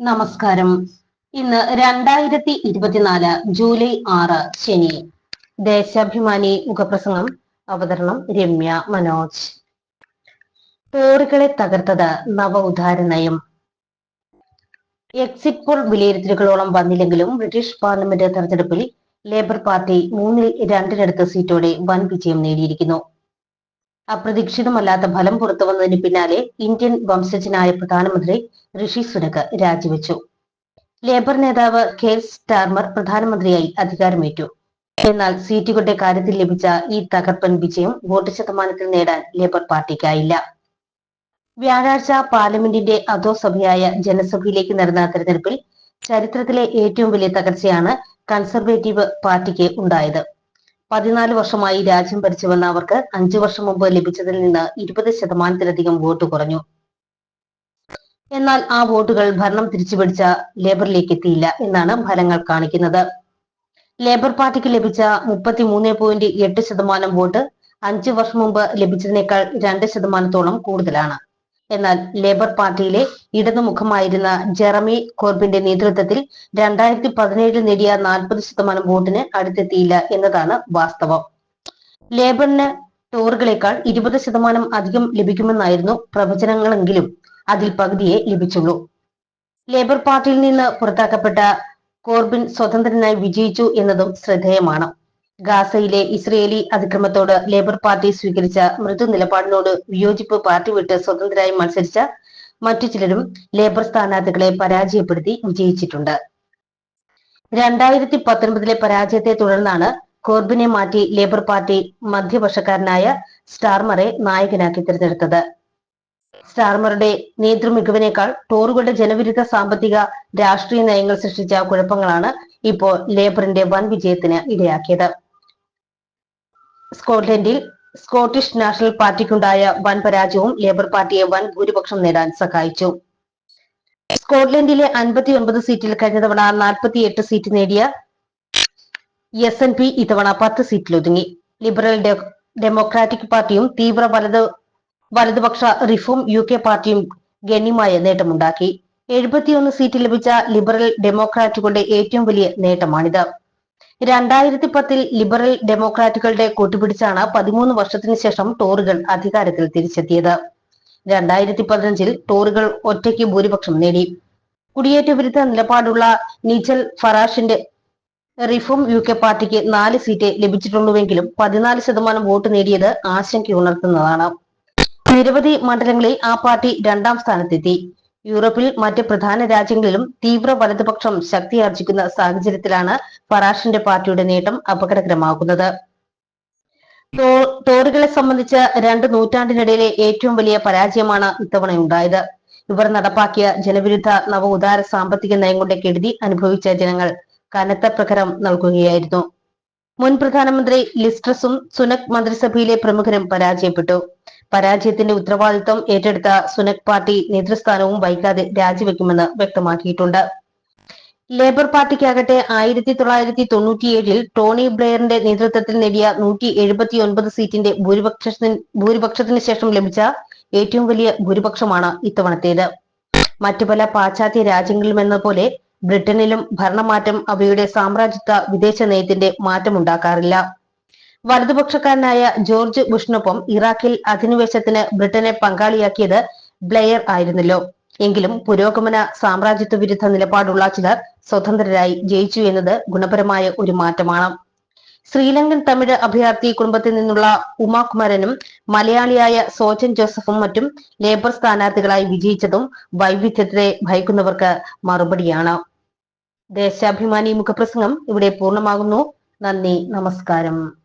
നമസ്കാരം. ഇന്ന് രണ്ടായിരത്തി ഇരുപത്തിനാല് ജൂലൈ ആറ് ശനി. ദേശാഭിമാനി മുഖപ്രസംഗം അവതരണം രമ്യ മനോജ്. ടോറികളെ തകർത്തത് നവ ഉദാര നയം. എക്സിറ്റ് പോൾ വിലയിരുത്തലുകളോളം വന്നില്ലെങ്കിലും ബ്രിട്ടീഷ് പാർലമെന്റ് തെരഞ്ഞെടുപ്പിൽ ലേബർ പാർട്ടി മൂന്നിൽ രണ്ടിനടുത്ത് സീറ്റോടെ വൻ വിജയം നേടിയിരിക്കുന്നു. അപ്രതീക്ഷിതമല്ലാത്ത ഫലം പുറത്തു വന്നതിന് പിന്നാലെ ഇന്ത്യൻ വംശജനായ പ്രധാനമന്ത്രി ഋഷി സുനക് രാജിവെച്ചു. ലേബർ നേതാവ് കെയർ സ്റ്റാർമർ പ്രധാനമന്ത്രിയായി അധികാരമേറ്റു. എന്നാൽ സീറ്റുകളുടെ കാര്യത്തിൽ ലഭിച്ച ഈ തകർപ്പൻ വിജയം വോട്ട് ശതമാനത്തിൽ നേടാൻ ലേബർ പാർട്ടിക്കായില്ല. വ്യാഴാഴ്ച പാർലമെന്റിന്റെ അധോസഭയായ ജനസഭയിലേക്ക് നടന്ന തെരഞ്ഞെടുപ്പിൽ ചരിത്രത്തിലെ ഏറ്റവും വലിയ തകർച്ചയാണ് കൺസർവേറ്റീവ് പാർട്ടിക്ക് ഉണ്ടായത്. പതിനാല് വർഷമായി രാജ്യം ഭരിച്ചുവന്ന അവർക്ക് അഞ്ചു വർഷം മുമ്പ് ലഭിച്ചതിൽ നിന്ന് ഇരുപത് ശതമാനത്തിലധികം വോട്ട് കുറഞ്ഞു. എന്നാൽ ആ വോട്ടുകൾ ഭരണം തിരിച്ചുപിടിച്ച ലേബറിലേക്ക് എത്തിയില്ല എന്നാണ് ഫലങ്ങൾ കാണിക്കുന്നത്. ലേബർ പാർട്ടിക്ക് ലഭിച്ച മുപ്പത്തി മൂന്ന് പോയിന്റ് എട്ട് ശതമാനം വോട്ട് അഞ്ചു വർഷം മുമ്പ് ലഭിച്ചതിനേക്കാൾ രണ്ട് ശതമാനത്തോളം കൂടുതലാണ്. എന്നാൽ ലേബർ പാർട്ടിയിലെ ഇടതുമുഖമായിരുന്ന ജെറമി കോർബിന്റെ നേതൃത്വത്തിൽ രണ്ടായിരത്തി പതിനേഴിൽ നേടിയ നാൽപ്പത് ശതമാനം വോട്ടിന് അടുത്തെത്തിയില്ല എന്നതാണ് വാസ്തവം. ലേബറിന് ടോറുകളെക്കാൾ ഇരുപത് ശതമാനം അധികം ലഭിക്കുമെന്നായിരുന്നു പ്രവചനങ്ങളെങ്കിലും അതിൽ പകുതിയെ ലഭിച്ചുള്ളൂ. ലേബർ പാർട്ടിയിൽ നിന്ന് പുറത്താക്കപ്പെട്ട കോർബിൻ സ്വതന്ത്രനായി വിജയിച്ചു എന്നതും ശ്രദ്ധേയമാണ്. ഗാസയിലെ ഇസ്രയേലി അതിക്രമത്തോട് ലേബർ പാർട്ടി സ്വീകരിച്ച മൃദു നിലപാടിനോട് വിയോജിപ്പ് പാർട്ടി വിട്ട് സ്വതന്ത്രരായി മത്സരിച്ച മറ്റു ചിലരും ലേബർ സ്ഥാനാർത്ഥികളെ പരാജയപ്പെടുത്തി വിജയിച്ചിട്ടുണ്ട്. രണ്ടായിരത്തി പത്തൊൻപതിലെ പരാജയത്തെ തുടർന്നാണ് കോർബിനെ മാറ്റി ലേബർ പാർട്ടി മധ്യപക്ഷക്കാരനായ സ്റ്റാർമറെ നായകനാക്കി തിരഞ്ഞെടുത്തത്. സ്റ്റാർമറുടെ നേതൃമികവിനേക്കാൾ ടോറുകളുടെ ജനവിരുദ്ധ സാമ്പത്തിക രാഷ്ട്രീയ നയങ്ങൾ സൃഷ്ടിച്ച കുഴപ്പങ്ങളാണ് ഇപ്പോൾ ലേബറിന്റെ വൻ വിജയത്തിന് ഇടയാക്കിയത്. സ്കോട്ട്ലൻഡിൽ സ്കോട്ടിഷ് നാഷണൽ പാർട്ടിക്കുണ്ടായ വൻ പരാജയവും ലേബർ പാർട്ടിയെ വൻ ഭൂരിപക്ഷം നേടാൻ സഹായിച്ചു. സ്കോട്ട്ലൻഡിലെ അൻപത്തി ഒൻപത് സീറ്റിൽ കഴിഞ്ഞ തവണ നാൽപ്പത്തി എട്ട് സീറ്റ് നേടിയ എസ് എൻ പി ഇത്തവണ പത്ത് സീറ്റിലൊതുങ്ങി. ലിബറൽ ഡെമോക്രാറ്റിക് പാർട്ടിയും തീവ്ര വലത് വലതുപക്ഷ റിഫോം യു കെ പാർട്ടിയും ഗണ്യമായ നേട്ടമുണ്ടാക്കി. എഴുപത്തിയൊന്ന് സീറ്റ് ലഭിച്ച ലിബറൽ ഡെമോക്രാറ്റുകളുടെ ഏറ്റവും വലിയ നേട്ടമാണിത്. രണ്ടായിരത്തി പത്തിൽ ലിബറൽ ഡെമോക്രാറ്റുകളുടെ കൂട്ടുപിടിച്ചാണ് പതിമൂന്ന് വർഷത്തിന് ശേഷം ടോറുകൾ അധികാരത്തിൽ തിരിച്ചെത്തിയത്. രണ്ടായിരത്തി പതിനഞ്ചിൽ ടോറുകൾ ഒറ്റയ്ക്ക് ഭൂരിപക്ഷം നേടി. കുടിയേറ്റ വിരുദ്ധ നിലപാടുള്ള നിജൽ ഫറാഷിന്റെ റിഫോം യു കെ പാർട്ടിക്ക് നാല് സീറ്റ് ലഭിച്ചിട്ടുള്ളൂവെങ്കിലും പതിനാല് ശതമാനം വോട്ട് നേടിയത് ആശങ്കയുണർത്തുന്നതാണ്. നിരവധി മണ്ഡലങ്ങളിൽ ആ പാർട്ടി രണ്ടാം സ്ഥാനത്തെത്തി. യൂറോപ്പിൽ മറ്റ് പ്രധാന രാജ്യങ്ങളിലും തീവ്ര വലതുപക്ഷം ശക്തിയാർജിക്കുന്ന സാഹചര്യത്തിലാണ് ഫറാഷിന്റെ പാർട്ടിയുടെ നേട്ടം അപകടകരമാകുന്നത്. തോറുകളെ സംബന്ധിച്ച് രണ്ട് നൂറ്റാണ്ടിനിടയിലെ ഏറ്റവും വലിയ പരാജയമാണ് ഇത്തവണ ഉണ്ടായത് ഇവർ നടപ്പാക്കിയ ജനവിരുദ്ധ നവ ഉദാര സാമ്പത്തിക നയങ്ങളുടെ കെടുതി അനുഭവിച്ച ജനങ്ങൾ കനത്ത പ്രകരം നൽകുകയായിരുന്നു. മുൻ പ്രധാനമന്ത്രി ലിസ്ട്രസും സുനക് മന്ത്രിസഭയിലെ പ്രമുഖരും പരാജയപ്പെട്ടു. പരാജയത്തിന്റെ ഉത്തരവാദിത്വം ഏറ്റെടുത്ത സുനക് പാർട്ടി നേതൃസ്ഥാനവും വൈകാതെ രാജിവെക്കുമെന്ന് വ്യക്തമാക്കിയിട്ടുണ്ട്. ലേബർ പാർട്ടിക്കാകട്ടെ ആയിരത്തി തൊള്ളായിരത്തി തൊണ്ണൂറ്റിയേഴിൽ ടോണി ബ്ലെയറിന്റെ നേതൃത്വത്തിൽ നേടിയ നൂറ്റി എഴുപത്തി ഒൻപത് സീറ്റിന്റെ ഭൂരിപക്ഷത്തിന് ഭൂരിപക്ഷത്തിന് ശേഷം ലഭിച്ച ഏറ്റവും വലിയ ഭൂരിപക്ഷമാണ് ഇത്തവണത്തേത്. മറ്റു പല പാശ്ചാത്യ രാജ്യങ്ങളിലുമെന്ന പോലെ ബ്രിട്ടനിലും ഭരണമാറ്റം അവയുടെ സാമ്രാജ്യത്വ വിദേശ നയത്തിന്റെ മാറ്റമുണ്ടാക്കാറില്ല. വലതുപക്ഷക്കാരനായ ജോർജ് ബുഷിനൊപ്പം ഇറാഖിൽ അധിനിവേശത്തിന് ബ്രിട്ടനെ പങ്കാളിയാക്കിയത് ബ്ലെയർ ആയിരുന്നല്ലോ. എങ്കിലും പുരോഗമന സാമ്രാജ്യത്വ വിരുദ്ധ നിലപാടുള്ള ചിലർ സ്വതന്ത്രരായി ജയിച്ചു എന്നത് ഗുണപരമായ ഒരു മാറ്റമാണ്. ശ്രീലങ്കൻ തമിഴ് അഭയാർത്ഥി കുടുംബത്തിൽ നിന്നുള്ള ഉമാകുമാരനും മലയാളിയായ സോജൻ ജോസഫും മറ്റും ലേബർ സ്ഥാനാർത്ഥികളായി വിജയിച്ചതും വൈവിധ്യത്തെ ഭയക്കുന്നവർക്ക് മറുപടിയാണ്. ദേശാഭിമാനി മുഖപ്രസംഗം ഇവിടെ പൂർണമാകുന്നു. നന്ദി നമസ്കാരം.